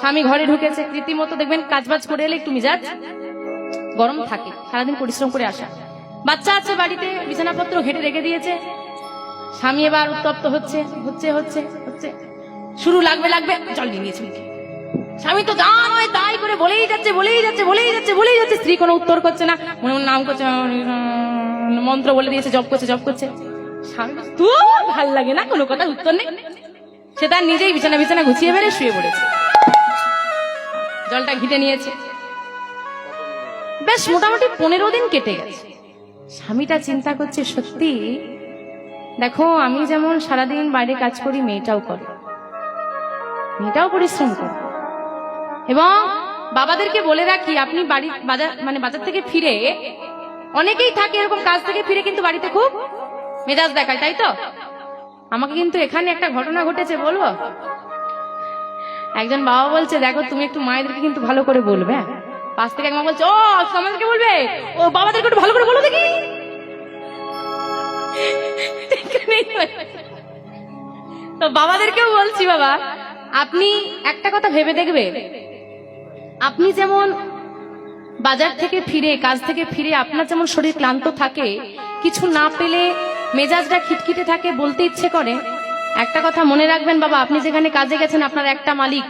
স্বামী ঘরে ঢুকেছে, রীতিমতো দেখবেন কাজবাজ করে এলে একটু মিজাজ গরম থাকে, সারাদিন পরিশ্রম করে আসা। বাচ্চা আছে বাড়িতে, বিছানাপত্র ঘেটে রেখে দিয়েছে। স্বামী এবার উত্তপ্ত হচ্ছে হচ্ছে হচ্ছে হচ্ছে। শুরু লাগবে লাগবে, জল নিয়ে নিয়েছে। স্বামী তো যা নয় তাই করে বলেই যাচ্ছে বলেই যাচ্ছে বলেই যাচ্ছে বলেই যাচ্ছে। স্ত্রী কোনো উত্তর করছে না, মনে মনে নাম করছে মন্ত্র বলে দিয়েছে জব করছে জব করছে। স্বামী তো ভালো লাগে না, কোনো কথা উত্তর নেই। সে তার নিজেই বিছানা বিছানা গুছিয়ে বেড়ে শুয়ে পড়েছে। জলটা ঘিটে নিয়েছে। বেশ মোটামুটি পনেরো দিন কেটে গেছে। স্বামীটা চিন্তা করছে, সত্যি? দেখো, আমি যেমন সারাদিন বাইরে কাজ করি, মেয়েটাও করে। মেয়েটাও পরিশ্রম করে। এবং বাবাদেরকে বলে রাখি, আপনি বাড়ি, বাজার মানে বাজার থেকে ফিরে, অনেকেই থাকে এরকম কাজ থেকে ফিরে, কিন্তু বাড়িতে খুব মেজাজ দেখায়, তাই তো? আমাকে কিন্তু এখানে একটা ঘটনা ঘটেছে, বলব? একজন বাবা বলছে, দেখো, তুমি একটু মায়েদেরকে কিন্তু ভালো করে বলবে হ্যাঁ? পাশ থেকে এক মা বলছে, ও আমাদেরকে বলবে? ও, বাবাদেরকে একটু ভালো করে বলো দেখি। তো বাবাদেরকেও বলছি, বাবা, আপনি একটা কথা ভেবে দেখবে। আপনি যেমন বাজার থেকে ফিরে, কাজ থেকে ফিরে আপনার যেমন শরীর ক্লান্ত থাকে, কিছু না পেলে মেজাজটা খিটখিটে থাকে, বলতে ইচ্ছে করে একটা কথা মনে রাখবেন বাবা, আপনি যেখানে কাজে গেছেন, আপনার একটা মালিক।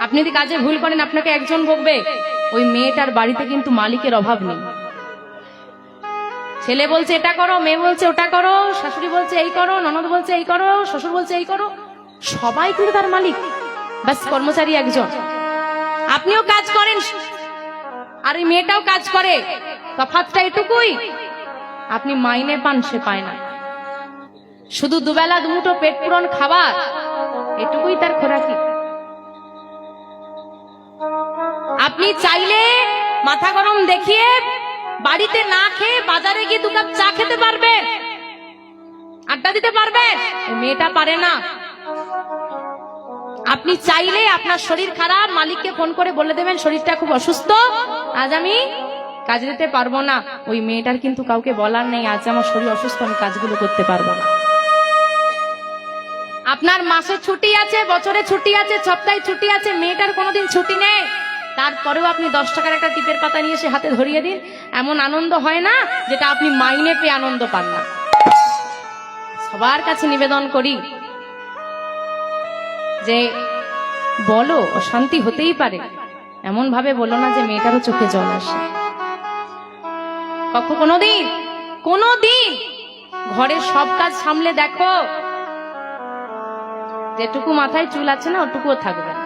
আপনি যদি কাজে ভুল করেন, আপনাকে একজন বকবে। ওই মেয়েটার বাড়িতে কিন্তু মালিকের অভাব নেই। ছেলে বলছে, এটা করো, মেয়ে বলছে, ওটা করো, শাশুড়ি বলছে, এই করো, ননদ বলছে, এই করো, শ্বশুর বলছে, এই করো। সবাই কিন্তু তার মালিক। ব্যাস কর্মচারী একজন। আপনিও কাজ করেন, আর ওই মেয়েটাও কাজ করে। তফাৎটা এটুকুই। আপনি মাইনে পান, সে পায় না। শুধু দুবেলা দুমুঠো পেট পূরণ খাবার, এটুকুই তার খোরাকি। আপনি চাইলে মাথা গরম দেখিয়ে বাড়িতে না খেয়ে বাজারে গিয়ে দু কাপ চা খেতে পারবেন। আড্ডা দিতে পারবেন? মেয়েটা পারে না। আপনি চাইলে আপনার শরীর খারাপ, মালিককে ফোন করে বলে দেবেন শরীরটা খুব অসুস্থ, আজ আমি কাজ দিতে পারব না। ওই মেয়েটার কিন্তু কাউকে বলার নেই, আজ আমার শরীর অসুস্থ, আমি কাজগুলো করতে পারব না। আপনার মাসে ছুটি আছে, বছরে ছুটি আছে, সপ্তাহে ছুটি আছে, মেয়েটার কোনোদিন ছুটি নেই। তারপরেও আপনি দশ টাকার একটা টিপের পাতা নিয়ে এসে হাতে ধরিয়ে দিন। এমন আনন্দ হয় না যেটা আপনি মাইনে পেয়ে আনন্দ পান না। সবার কাছে নিবেদন করি যে, বলো, অশান্তি হতেই পারে। এমন ভাবে বলো না যে মেয়েটারও চোখে জল আসে। কখন কোনোদিন কোনোদিন ঘরের সব কাজ সামলে দেখো। যেটুকু মাথায় চুল আছে না ওটুকুও থাকবে।